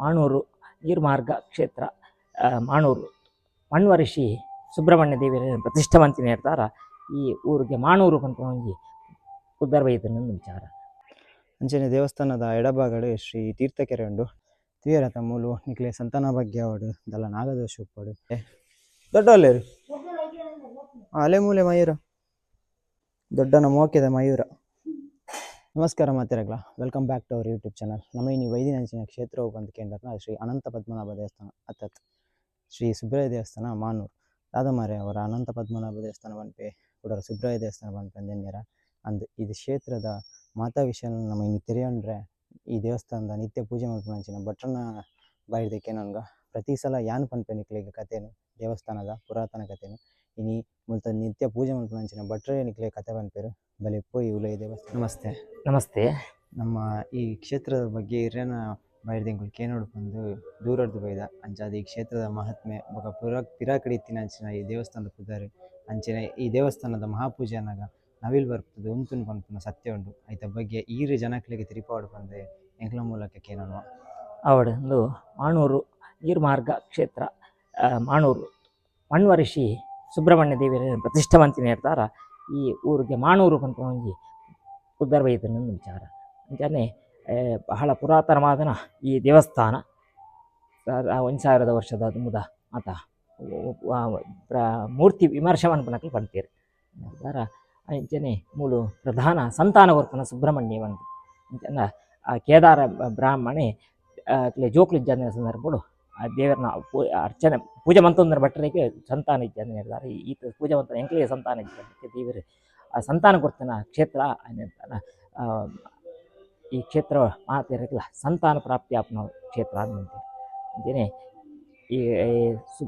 ಮಾಣೂರು ನೀರ್ಮಾರ್ಗ ಕ್ಷೇತ್ರ ಮಾಣೂರು ಮಣ್ವರಿಷಿ ಸುಬ್ರಹ್ಮಣ್ಯ ದೇವಿಯ ಪ್ರತಿಷ್ಠಾವಂತಿನ ಇರ್ತಾರ ಈ ಊರಿಗೆ ಮಾಣೂರು ಅಂತ ಒಂಜಿ ಉದ್ದಾರ ಬೈತನ ವಿಚಾರ. ಅಂಚನೆ ದೇವಸ್ಥಾನದ ಎಡಭಾಗಡು ಶ್ರೀ ತೀರ್ಥಕೆರೆ ಉಂಡು ತೀರಥ ಮೂಲು ನಿಕ್ಲೆ ಸಂತಾನ ಭಾಗ್ಯ ಅವಡು ದಲ್ಲ ನಾಗದೋಷ ಉಪ್ಪಡು ದೊಡ್ಡಲ್ಲೇರು ಅಲೆ ಮೂಲೆ ಮಯೂರ. ದೊಡ್ಡನ ಮೋಕೆದ ಮಯೂರ. ನಮಸ್ಕಾರ ಮಾತಿರಗ್ಲ welcome back to our YouTube channel ನಮ್ಮ ಈ ವೈದಿನಂಚಿನ ಕ್ಷೇತ್ರ ಬಂದು ಕೇಂದ್ರನ ಶ್ರೀ ಅನಂತ ಪದ್ಮನಾಭ ದೇವಸ್ಥಾನ ಅರ್ಥಾತ್ ಶ್ರೀ ಸುಬ್ರಾಯ ದೇವಸ್ಥಾನ, ಮಾನೂರು. ರಾಧಮಾರಿ ಅವರ ಅನಂತ ಪದ್ಮನಾಭ ದೇವಸ್ಥಾನ ಬಂಪೆ ಕೂಡ ಸುಬ್ರಾಯ ದೇವಸ್ಥಾನ ಬಂಪೆ ಅಂದೆನ್ಯರ ಅಂದು ಇದು ಕ್ಷೇತ್ರದ ಮಾತಾ ವಿಷಯ ನಮ್ಮ ಇನ್ನು ಈ ದೇವಸ್ಥಾನದ ನಿತ್ಯ ಪೂಜೆ ಮಲ್ಪನಂಚಿನ ಭಟ್ರನ ಬಾಯಿದಕ್ಕೆ ನನ್ಗೆ. ಪ್ರತಿ ಸಲ ಯಾನ್ ಪನ್ಪೆ ನಿಕ್ಲಿಗೆ ಕಥೆನು, ದೇವಸ್ಥಾನದ ಪುರಾತನ ಕಥೆನು. ಇನಿ ಮುಲ್ತ ನಿತ್ಯ ಪೂಜೆ ಮಲ್ಪನಂಚಿನ ಭಟ್ರ ನಿಕ್ಲಿಗೆ ಕತೆ ಪನ್ಪೇರು ಬಲೆ ಪೋಯಿ ಉಲೈ ದೇವಸ್ಥಾನ ನಮಸ್ತೆ. ನಮಸ್ತೆ. ನಮ್ಮ ಈ ಕ್ಷೇತ್ರದ ಬಗ್ಗೆ ಹಿರಿಯನ ಬಾಯಿರ್ದಿಂಗಳು ಕೇನೋಡು ಬಂದು ದೂರಡ್ದು ಬೈದ. ಅಂಚಾದ ಈ ಕ್ಷೇತ್ರದ ಮಹಾತ್ಮೆ ಬೊಕ ಪುರ ಪಿರಾಕಡಿ ಇತ್ತಿನ ಅಂಚಿನ ಈ ದೇವಸ್ಥಾನದ ಪುದಾರಿ ಅಂಚಿನ ಈ ದೇವಸ್ಥಾನದ ಮಹಾಪೂಜೆ ಅನ್ನಾಗ ನವಿಲ್ ಬರ್ತದೆ ಉಂತುನ್ ಪನ್ಪುನ ಸತ್ಯ ಉಂಡು. ಐತ ಬಗ್ಗೆ ಈರಿ ಜನಕ್ಲಿಗೆ ತಿರುಪಾಡು ಬಂದೆ ಎಂಕ್ಲ ಮೂಲಕ ಕೇನೋಣ ಅವಡಂದು ಮಾಣೂರು ನೀರ್ಮಾರ್ಗ ಕ್ಷೇತ್ರ ಆ, ಮಾಣೂರು ಮಣ್ವರಿಷಿ ಸುಬ್ರಹ್ಮಣ್ಯ ದೇವಿಯ ಪ್ರತಿಷ್ಠಾವಂತಿನ ಇರ್ತಾರ ಈ ಊರಿಗೆ ಮಾಣೂರು ಬಂತ ಒಂಜಿ ಉದ್ದಾರ ಬೈತನ ವಿಚಾರ. ಅಂಚನೆ ಬಹಳ ಪುರಾತನವಾದನ ಈ ದೇವಸ್ಥಾನ. ಒಂದು ಸಾವಿರದ ವರ್ಷದ ಮುದ ಆತ ಮೂರ್ತಿ ವಿಮರ್ಶೆ ಮನ್ಪನಕ್ಕೆ ಪಡ್ತೀರಿ. ಅದರ ಅಂಚನೆ ಮೂಲು ಪ್ರಧಾನ ಸಂತಾನ ಕೊರ್ಪನ ಸುಬ್ರಹ್ಮಣ್ಯ ಬಂದು ಆ ಕೇದಾರ ಬ್ರಾಹ್ಮಣೆ ಜೋಕ್ಲಿ ಇಜ್ಜಾನ ಸಂದರ್ಭಗಳು ಆ ದೇವರನ್ನ ಪೂ, ಅರ್ಚನೆ, ಪೂಜೆ ಮಂತೊಂದರ ಭಟ್ಟರಿಗೆ ಸಂತಾನ ಇಜ್ಜೆ ಅಂತ ಹೇಳ್ತಾರೆ. ಈ ಪೂಜೆ ಮಂತ್ರ ಎಂಕ್ಲಿಗೆ ಸಂತಾನ ಇಜ್ಜಾನ ದೇವರು, ಆ ಸಂತಾನ ಕೊಡ್ತಾನ ಕ್ಷೇತ್ರ ಅನ್ನಂತಾನ ಈ ಕ್ಷೇತ್ರ ಮಾತಿರಲ್ಲ ಸಂತಾನ ಪ್ರಾಪ್ತಿ ಆಪ್ನ ಕ್ಷೇತ್ರ ಅಂತ ಅಂತೇನೆ ಈ ಸು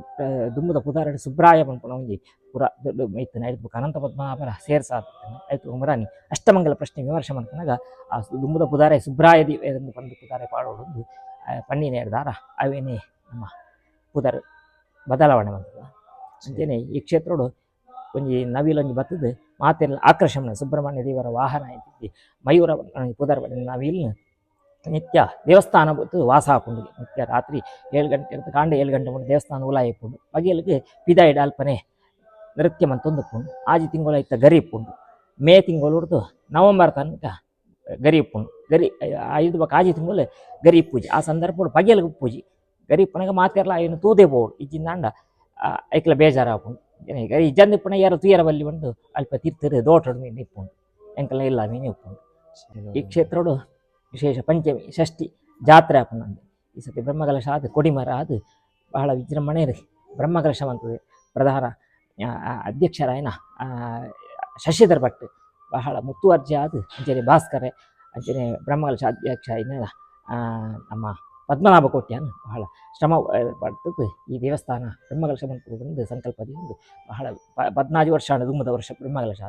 ದುಮ್ಮದ ಪುದಾರಡಿ ಸುಬ್ರಾಯ ಪನ್ಪುನ ಒಂಜಿ ಪುರ, ದೊಡ್ಡ ಮೈತನ ಐದು ಅನಂತ ಪದ್ಮನಾಭರ ಸೇರ್ಸಾದ ಆಯ್ತು ಉಮರಾನಿ ಅಷ್ಟಮಂಗಲ ಪ್ರಶ್ನೆ ವಿಮರ್ಶೆ ಮಾಡ್ಕೊಂಡಾಗ, ಆ ಸು- ದುಮ್ಮದ ಪುದಾರೆ ಸುಬ್ರಾಯ ದಿವೆಂದು ಪಂದು ಪುದಾರೆ ಪಾಡೋಡು ಪಣ್ಣಿನ ಹೇಳ್ದಾರ, ಅವೇನೇ ನಮ್ಮ ಪುದರ್ ಬದಲಾವಣೆ ಬಂತದ ಅಂತೇನೆ ಈ ಕ್ಷೇತ್ರಡು ಒಂಜಿ ನವಿಲೊಂಜಿ ಬತ್ತದು ಮಾತೆಲ್ಲ ಆಕರ್ಷಣೆ ಸುಬ್ರಹ್ಮಣ್ಯ ದೇವರ ವಾಹನ ಐತಿ, ಮಯೂರ ಪುದರ್ ನವಿಲ್ನ ನಿತ್ಯ ದೇವಸ್ಥಾನ ಬತ್ತು ವಾಸ ಹಾಕೊಂಡು ನಿತ್ಯ ರಾತ್ರಿ ಏಳು ಗಂಟೆ ಇರ್ತ ಕಾಂಡ ಏಳು ಗಂಟೆ ಮುಂದೆ ದೇವಸ್ಥಾನ ಉಲಾಯಿ ಇಪ್ಪುಂಡು ಬಗೆಯಲ್ಲಿಗೆ ಪಿದಾಯಿ ಡಾಲ್ಪನೆ ನೃತ್ಯ ಮಂತೊಂದುಪ್ಪುಂಡು ಆಜಿ ತಿಂಗಳು ಇತ್ತ ಗರಿ ಇಪ್ಪುಂಡು ಮೇ ತಿಂಗಳು ಹಿಡ್ದು ನವಂಬರ್ ತನಕ ಗರಿ ಗರಿ ಐದು ಬಕ ಆಜಿ ತಿಂಗಳು ಗರಿ ಪೂಜೆ ಆ ಸಂದರ್ಭ ಬಗೆಯಲಿಗೆ ಪೂಜೆ. ಗರಿ ಇಪ್ಪನಾಗ ಮಾತೆರ್ಲ ಏನು ತೂದೆ ಬೋಡು ಇಜ್ಜಿಂದಾಂಡ ಐಕ್ಲ ಬೇಜಾರ ಆಪುಂಡು ಏನೇ ಗರಿ ಇಜ್ಜಂದು ಇಪ್ಪಣ ಯಾರು ತುಯರ ಬಲ್ಲಿ ಬಂದು ಅಲ್ಪ ತೀರ್ಥರು ದೋಟಡು ಮೀನು ಇಪ್ಪುಂಡು ಎಂಕಲ ಇಲ್ಲ ನೀನು ಇಪ್ಪುಂಡು ಈ ಕ್ಷೇತ್ರಡು ವಿಶೇಷ ಪಂಚಮಿ ಷಷ್ಠಿ ಜಾತ್ರೆ ಆಪುಂಡು ಈ ಸತಿ ಬ್ರಹ್ಮಕಲಶ ಆದ ಕೊಡಿಮರ ಅದು ಬಹಳ ವಿಜೃಂಭಣೆ ರೀ. ಬ್ರಹ್ಮಕಲಶ ಅಂತದೆ ಪ್ರಧಾನ ಅಧ್ಯಕ್ಷರಾಯನ ಶಶಿಧರ್ ಭಟ್ ಬಹಳ ಮುತ್ತುವರ್ಜಿ ಆದ ಅಂಚನೆ ಭಾಸ್ಕರ ಅಂಚನೆ ಬ್ರಹ್ಮಕಲಶ ಅಧ್ಯಕ್ಷ ಇನ್ನ ನಮ್ಮ ಪದ್ಮನಾಭ ಕೋಟ್ಯಾನ್ ಬಹಳ ಶ್ರಮ ಆ, ಈ ದೇವಸ್ಥಾನ ಬ್ರಹ್ಮಕಲಶ ಬಂದು ಸಂಕಲ್ಪದಿಂದ ಬಹಳ ಪ- ಪದ್ನಾಲ್ಕು ವರ್ಷ ದುಮ್ಮದ ವರ್ಷ ಬ್ರಹ್ಮಕಲಶ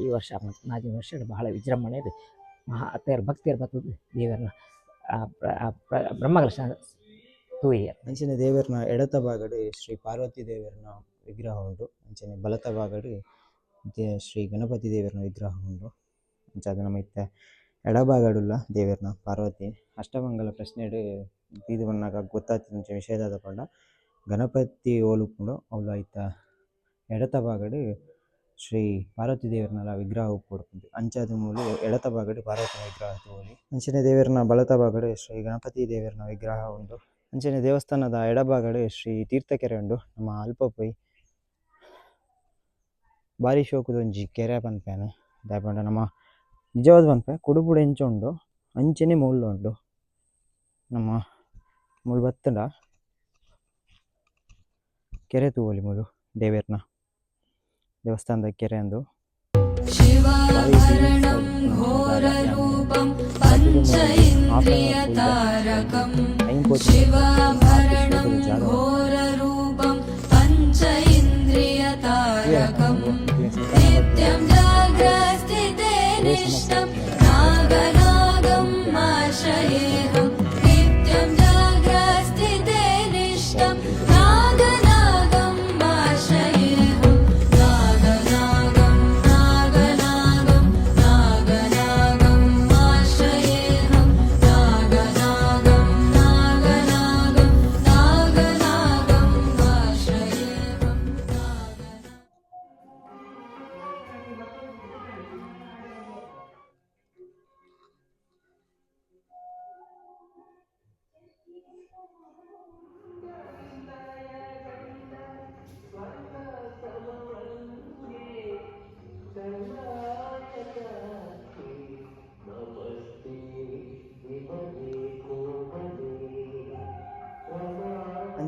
ಈ ವರ್ಷ ಪದ್ನಾಲ್ಕು ವರ್ಷ ಬಹಳ ವಿಜೃಂಭಣೆ ಇದೆ ಮಹಾ ಅತ್ತೆಯರ ಭಕ್ತಿಯರು ಬರ್ತದೆ ದೇವರನ್ನ. ಬ್ರಹ್ಮಕಲಶ ತೂಯಿಯ ಅಂಚನೆ ದೇವರನ ಎಡತ ಭಾಗಡು ಶ್ರೀ ಪಾರ್ವತಿ ದೇವರನ ವಿಗ್ರಹ ಉಂಟು. ಅಂಚನೆ ಬಲತ ಭಾಗಡು ಶ್ರೀ ಗಣಪತಿ ದೇವರನ ವಿಗ್ರಹ ಉಂಟು. ಅಂಚಾದ ನಮ್ಮ ಇತ್ತ ಎಡಭಾಗಡುಲ್ಲ ದೇವೆರ್ನ ಪಾರ್ವತಿ ಅಷ್ಟಮಂಗಲ ಪ್ರಶ್ನೆಡು ಇದು ಬಣ್ಣಾಗ ಗೊತ್ತಾಗ್ತದೆ ವಿಷಯದಾದ ಪಂಡ ಗಣಪತಿ ಓಲುಪುಂಡು ಅವಳು ಐತ ಎಡತ ಭಾಗಡು ಶ್ರೀ ಪಾರ್ವತಿ ದೇವರನ ವಿಗ್ರಹ ಉಪ್ಪುಂಡು ಅಂಚಾದ ಮೂಲ ಎಡತ ಭಾಗಡು ಪಾರ್ವತಿನ ವಿಗ್ರಹ ತೋಲಿ ಅಂಚನೆ ದೇವರನ ಬಲತ ಭಾಗಡು ಶ್ರೀ ಗಣಪತಿ ದೇವರನ ವಿಗ್ರಹ ಉಂಡು ಅಂಚನೆ ದೇವಸ್ಥಾನದ ಎಡಭಾಗಡು ಶ್ರೀ ತೀರ್ಥಕೆರೆ ಉಂಡು ನಮ್ಮ ಅಲ್ಪಪೊಯ್ ಬಾರಿ ಶೋಕುದೊಂಜಿ ಕೆರೆ ಪನ್ಪೇನೆ. ದಾಯಪಂಡ ನಮ್ಮ ನಿಜವಾದ ಬಂದ್ಪೆ ಕುಡುಪುಡು ಎಂಚ ಉಂಡು ಅಂಚನೆ ಮೂಲು ಉಂಡು. ನಮ್ಮ ಮುಳ್ಳು ಬತ್ತುಂಡ. ಕೆರೆ ತೂವೊಲಿ ಮೂಲು ದೇವೇರ್ನ. ದೇವಸ್ಥಾನದ ಕೆರೆ ಅಂದು. ಶಿವ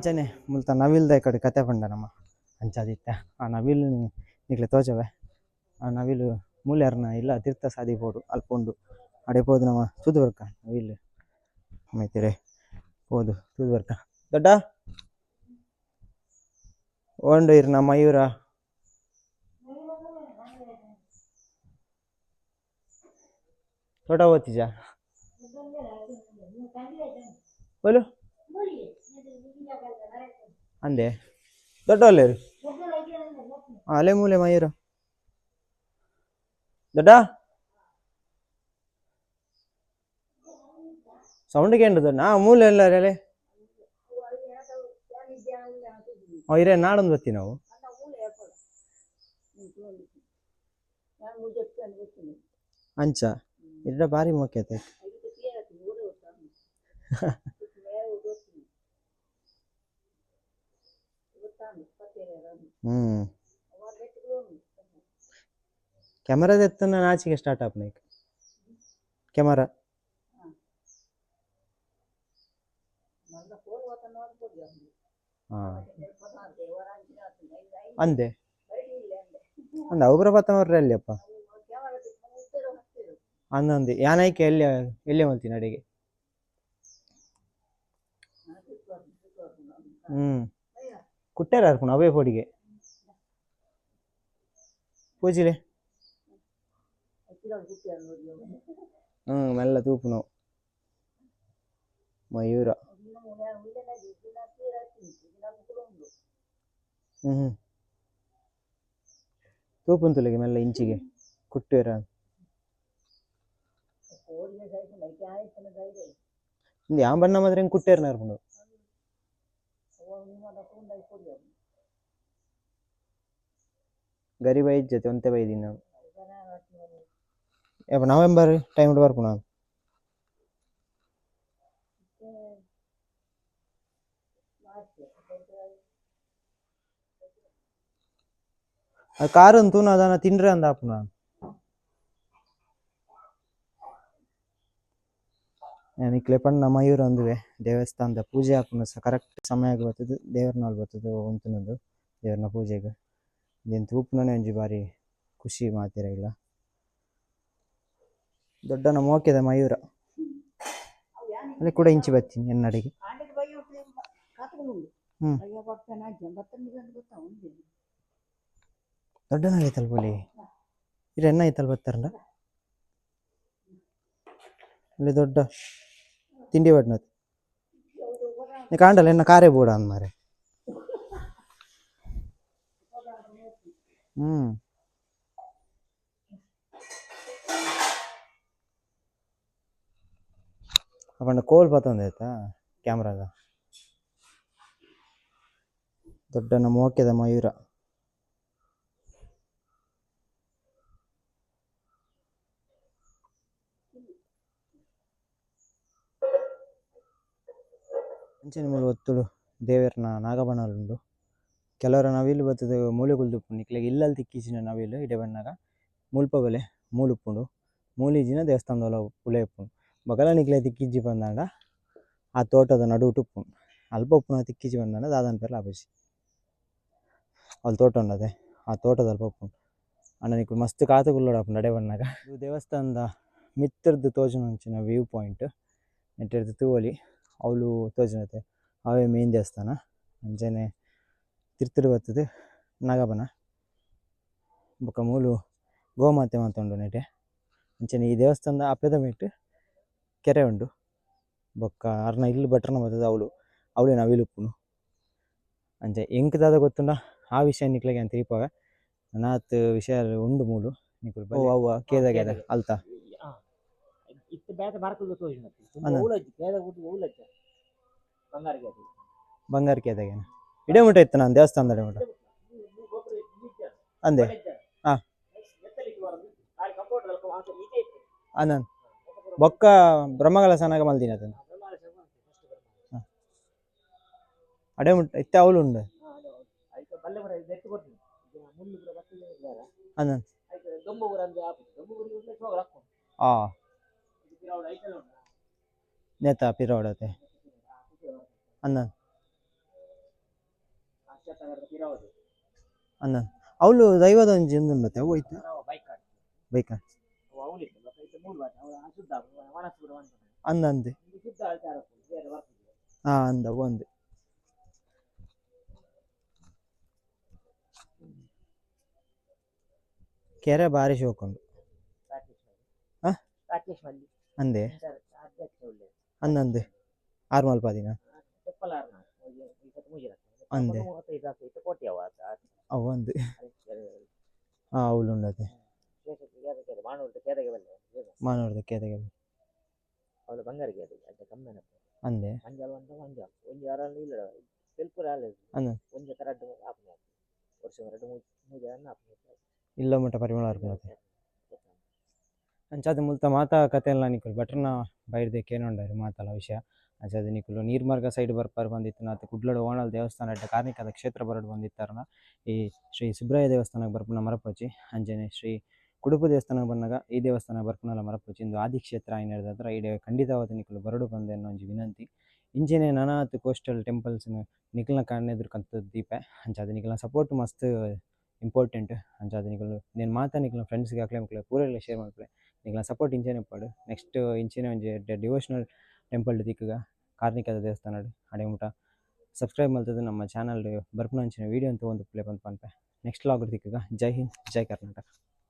ಅಂಚನೆ ಮುಲ್ತ ನವಿಲ್ದ ಈ ಕಡೆ ಕತೆ ಪಂಡ ನಮ್ಮ ಅಂಚಾದಿತ್ತ ಆ ನವಿಲು ನಿಕ್ಲೆ ತೋಚವೆ ಆ ನವಿಲು ಮೂಲ್ಯಾರ್ನ ಇಲ್ಲ ತೀರ್ಥ ಪೋಡು ಅಲ್ಪೊಂಡು ಅಡೆ ಪೋದು ನಮ್ಮ ತೂದು ಬರ್ಕ ನವಿಲು ಮೈತಿರೆ ಪೋದು ತೂದು ಬರ್ಕ ದೊಡ್ಡ ಓಂಡು ಇರ್ನ ಮಯೂರ ತೋಟ ಓದ್ತಿಜ ಬೋಲು ಅಂದೆ ದೊಡ್ಡ ಒಲ್ಲೇರು ಅಲೆ ಮೂಲೆ ಮಯೂರ ದೊಡ್ಡ ಸೌಂಡ್ ಕೇಂದ್ರ ದೊಡ್ಡ ಆ ಮೂಲೆ ಎಲ್ಲ ಅಲೆ ಇರೇ ನಾಡೊಂದು ಬತ್ತಿ ನಾವು ಅಂಚ ಇದ್ರ ಬಾರಿ ಮೊಕ್ಕೆತೆ ಹ್ಮ್. ಎತ್ತನ ನಾಚಿಕೆ ಸ್ಟಾರ್ಟ್ ಆಪ್ ನೈಕ್ ಕ್ಯಾಮರಾ. ಅಂದೆ. ಅಂದ, ಅವ್ರ ಬತ್ತವ್ರೆ ಅಲ್ಲಿಯಪ್ಪ ಅಂದಂದಿ ಯಾನೈಕೆ ಎಲ್ಲಿ ಎಲ್ಲಿ ಮಲ್ತೀನಿ ಅಡಿಗೆ? ಹ್ಮ್. ಕುಟ್ಟಾರ ಅರ್ಪಣ ಅವೇ ಪೊಡಿಗೆ ಪೂಜಿಲೆ ಹ್ಮ್ ಮೆಲ್ಲ ತೂಪು ನಾವು ಮಯೂರ ಹ್ಮ್ ಹ್ಮ್ ತೂಪುಂತುಲೆಗೆ ಮೆಲ್ಲ ಇಂಚಿಗೆ ಕುಟ್ಟೇರ ಇಂದು ಯಾವ ಬಣ್ಣ ಮಾತ್ರ ಹೆಂಗೆ ಕುಟ್ಟೇರ್ನ ಗರಿ ಬೈದ್ ಜೊತೆ ಒಂತೆ ಬೈದಿನಿ. ನಾನು ಯಪ್ಪ ನವೆಂಬರ್ ಟೈಮ್ ಬರ್ಪು ನಾನು ಕಾರ್ ಅಂತೂ ಅದನ್ನ ತಿಂಡ್ರೆ ಅಂದ ಆಪು ನಾನು ನಿಕ್ಲೆ ಪಣ್ಣ ಮಯೂರ ಒಂದುವೆ ದೇವಸ್ಥಾನದ ಪೂಜೆ ಹಾಕೊಂಡು ಸಹ ಕರೆಕ್ಟ್ ಸಮಯಕ್ಕೆ ಬರ್ತದೆ ದೇವ್ರನಲ್ಲಿ ಬರ್ತದೆ ಒಂತನದು ದೇವ್ರನ್ನ ಪೂಜೆಗೆ. ಇದೇನು ತೂಪುನೇ ಒಂಜಿ ಬಾರಿ ಖುಷಿ ಮಾತಿರ ಇಲ್ಲ. ದೊಡ್ಡನ ಮೋಕೆದ ಮಯೂರ. ಅಲ್ಲಿ ಕೂಡ ಇಂಚಿ ಬತ್ತೀನಿ ಎನ್ನಡಿಗೆ. ಹ್ಮ್. ದೊಡ್ಡನಾಗೈತಲ್ ಬೋಲಿ ಇದು ಎನ್ನ ಐತಲ್ ಬರ್ತಾರಲ್ಲ ಅಲ್ಲಿ ದೊಡ್ಡ ತಿಂಡಿ ಬಡ್ನದು ಕಾಂಡಲ್ಲ ಎನ್ನ ಕಾರೇ ಬೋಡ ಅಂದ್ ಮಾರೆ ಹ್ಮ್ ಅಪ್ಪಣ್ಣ ಕೋಲ್ ಬತ್ತೊಂದು ಆಯ್ತಾ ಕ್ಯಾಮ್ರಾದ ದೊಡ್ಡನ ಮೋಕೆದ ಮಯೂರ ಅಂಚನೆ ಮೂಲ ಒತ್ತುಡು ದೇವರನ ನಾಗಬಣ್ಣಲು ಕೆಲವರ ನವಿಲು ಬತ್ತದ ಮೂಲೆ ಕುಲ್ದುಪ್ಪುಂಡು ನಿಕ್ಲೆಗ್ ಇಲ್ಲಲ್ ತಿಕ್ಕಿಸಿನ ನವಿಲು ಇಡೆ ಬಣ್ಣಗ ಮುಲ್ಪ ಬಲೆ ಮೂಲುಪ್ಪುಂಡು ಮೂಲಿಜಿನ ದೇವಸ್ಥಾನದ ಪುಲೆ ಉಪ್ಪುಂಡು ಬಗಲ ನಿಕ್ಲೆ ತಿಕ್ಕಿಜಿ ಬಂದಾಂಡ ಆ ತೋಟದ ನಡುಟು ಉಪ್ಪುಂಡು ಅಲ್ಪ ಉಪ್ಪುನ ತಿಕ್ಕಿಜಿ ಬಂದಾಂಡ ದಾದನ ಪೇರ್ಲ ಲಾಭಿಸಿ ಅಲ್ಲಿ ತೋಟ ಉಂಡದೆ ಆ ತೋಟದ ಅಲ್ಪ ಉಪ್ಪುಂಡು ಅಣ್ಣ ನಿಕ್ಲು ಮಸ್ತ್ ಕಾತ ಕುಲ್ಲೋಡು ನಡೆ ಬಣ್ಣಗ ಇದು ದೇವಸ್ಥಾನದ ಮಿತ್ರದ ತೋಜನಂಚಿನ ವ್ಯೂ ಪಾಯಿಂಟ್. ನೆಟ್ಟಿರ್ದು ತೂವೊಲಿ ಅವಳು ತೋಜನತೆ. ಅವೇ ಮೇನ್ ದೇವಸ್ಥಾನ. ಅಂಚನೆ ತಿರ್ತಿರು ಬರ್ತದೆ ನಾಗಬನ ಬೊಕ ಮೂಲು ಗೋಮಾತೆ ಮಾತ ನೆಟೆ ಅಂಚನೆ ಈ ದೇವಸ್ಥಾನದ ಅಪ್ಪೆದ ಮೇಟ್ ಕೆರೆ ಉಂಡು. ಬೊಕ್ಕ ಅರ್ನ ಇಲ್ಲಿ ಬಟ್ರನ ಬರ್ತದೆ ಅವಳು. ಅವಳೇ ನವಿಲುಪ್ಪುನು ಅಂಚೆ ಎಂಕದಾದ ಗೊತ್ತುಂಡ? ಆ ವಿಷಯ ನಿಕ್ಲೆಗೆ ಅಂತ ತಿಳಿಪಾಗ ನಾತ್ ವಿಷಯ ಉಂಡು ಮೂಲು. ನಿಕುಲು ಓ ಅವ್ವ ಕೇದ ಕೇದ ಅಲ್ತಾ? ಬಂಗಾರ ಕೇದಾಗೇನ ಇಡೇ ಮುಟ ಇತ್ತು ನಾನು ದೇವಸ್ಥಾನದ ಮುಟ ಅಂದೆ. ಹಾಂ. ಅನನ್ ಬೊಕ್ಕ ಬ್ರಹ್ಮಗಳ ಸನಾಗ ಮಲ್ದಿನ ಅದನ್ನು. ಅಡೆ ಮುಟ್ಟ ಇತ್ತೆ ಅವಳು ಉಂಡು. ಅನನ್ ಆ. ನೇತಾ ಪಿರೋಡತೆ ಅನ್ನ ಅಂದ ಅವಳು ದೈವದ ಒಂಜಿ ಬತ್ತೆ ಅವು ಹೋಯ್ತು? ಬೈಕ ಅಂದ. ಅಂದೆ ಹಾ ಅಂದ ಒಂದು. ಕೆರೆ ಬಾರಿ ಶೋಕೊಂಡು ಆ? ರಾಕೇಶ್ ಮಲ್ಲಿ ಅಂದೆ. ಅಧ್ಯಕ್ಷ ಒಳ್ಳೆ ಅಂದ ಅಂದೆ. ಆರು ಮಲ್ಪಾದಿನ ತೆಪ್ಪಲಾರ್ನ ಅಂದೆ ఆవులు ఉండదు ಅಂದೆ ಹಾ ಅವಳು ಮಾನೂರು ಕೇದಗೆ ಅದು ಕಮ್ಮನ ಅಂದೆ ಮಂಜಾಲು ಅಂತ ಮಂಜಾಲು. ಒಂಜಿ ಯಾರಲ್ಲಿ ಇಲ್ಲ ತೆಲ್ಪುರ ಆలేదు ಅಂದ ಒಂಜಿ ತರ ಅಡ್ಡು ಆಪನೆ ವರ್ಷ ಎರಡು ಮೂಜಿ ಅನ್ನ ಆಪನೆ ಇಲ್ಲ ಮಟ್ಟ ಪರಿಮಳ ಅರ್ಪಣತೆ ಅಂಚಾದ ಮುಲ್ತ ಮಾತಾ ಕತೆಲ್ಲ ನಿಕುಲು ಬಟ್ರನ ಬೈರ್ದೆ ಕೇನೊಂಡಾರು ಮಾತಲ ವಿಷಯ. ಅಂಚಾದ ನಿಕುಲು ನೀರ್ಮಾರ್ಗ ಸೈಡ್ ಬರ್ಪರ್ ಬಂದಿತ್ತು ನಾತ್ ಕುಡ್ಲಡು ಓಣಲ್ ದೇವಸ್ಥಾನ ಅಡ್ಡ ಕಾರ್ಣಿಕದ ಕ್ಷೇತ್ರ ಬರಡು ಬಂದಿತ್ತಾರನ? ಈ ಶ್ರೀ ಸುಬ್ರಾಯ ದೇವಸ್ಥಾನಕ್ಕೆ ಬರ್ಪುನ ಮರಪೋಚಿ ಅಂಜನೆ ಶ್ರೀ ಕುಡುಪು ದೇವಸ್ಥಾನಕ್ಕೆ ಬಂದಾಗ ಈ ದೇವಸ್ಥಾನ ಬರ್ಪುನಲ್ಲ ಮರಪೋಚಿ ಇಂದು ಆದಿಕ್ಷೇತ್ರ ಆಯ್ನ ಹೇಳಿದ್ರ ಈ ಖಂಡಿತವಾದ ನಿಕುಲು ಬರಡು ಬಂದೆ ಅನ್ನೋ ಒಂದು ವಿನಂತಿ. ಇಂಜನೆ ನಾನಾತ್ ಕೋಸ್ಟಲ್ ಟೆಂಪಲ್ಸ್ ನಿಖಲ್ನ ಕಾಣೆದುರು ಕಂತ ದೀಪ. ಅಂಚಾದ ನಿಖಲ್ನ ಸಪೋರ್ಟ್ ಮಸ್ತ್ ಇಂಪಾರ್ಟೆಂಟ್ ಅಂಚಾದ ನಿಖಲು నేను ಮಾತಾ ನಿಕಲ್ ಫ್ರೆಂಡ್ಸ್ಗೆ ಹಾಕ್ಲೆ ಮಕ್ಳೆ ಪೂರೆಲ್ಲ ಶೇರ್ ಮಾಡ್ಕೊಳ್ಳಿ ನಿಖಲ್ನ ಸಪೋರ್ಟ್ ಇಂಜಿನೇ ಪಾಡು. ನೆಕ್ಸ್ಟ್ ಇಂಚಿನ ಒಂದು ಡಿವೋಷನಲ್ ಟೆಂಪಲ್ ದಿಕ್ಕಗ, ಕಾರ್ನಿಕದ ದೇವಸ್ಥಾನ ಅಡೆ ಮುಟ ಸಬ್ಸ್ಕ್ರೈಬ್ ಮಲ್ತದ್ದು ನಮ್ಮ ಚಾನಲ್ ಬರ್ಪುನಂಚಿನ ವೀಡಿಯೋ ಅಂತ ಒಂದು ಪ್ಲೇ ಬಂದು ನೆಕ್ಸ್ಟ್ ಲಾಗ್ ದಿಕ್ಕಗ, ಜೈ ಹಿಂದ್, ಜೈ ಕರ್ನಾಟಕ.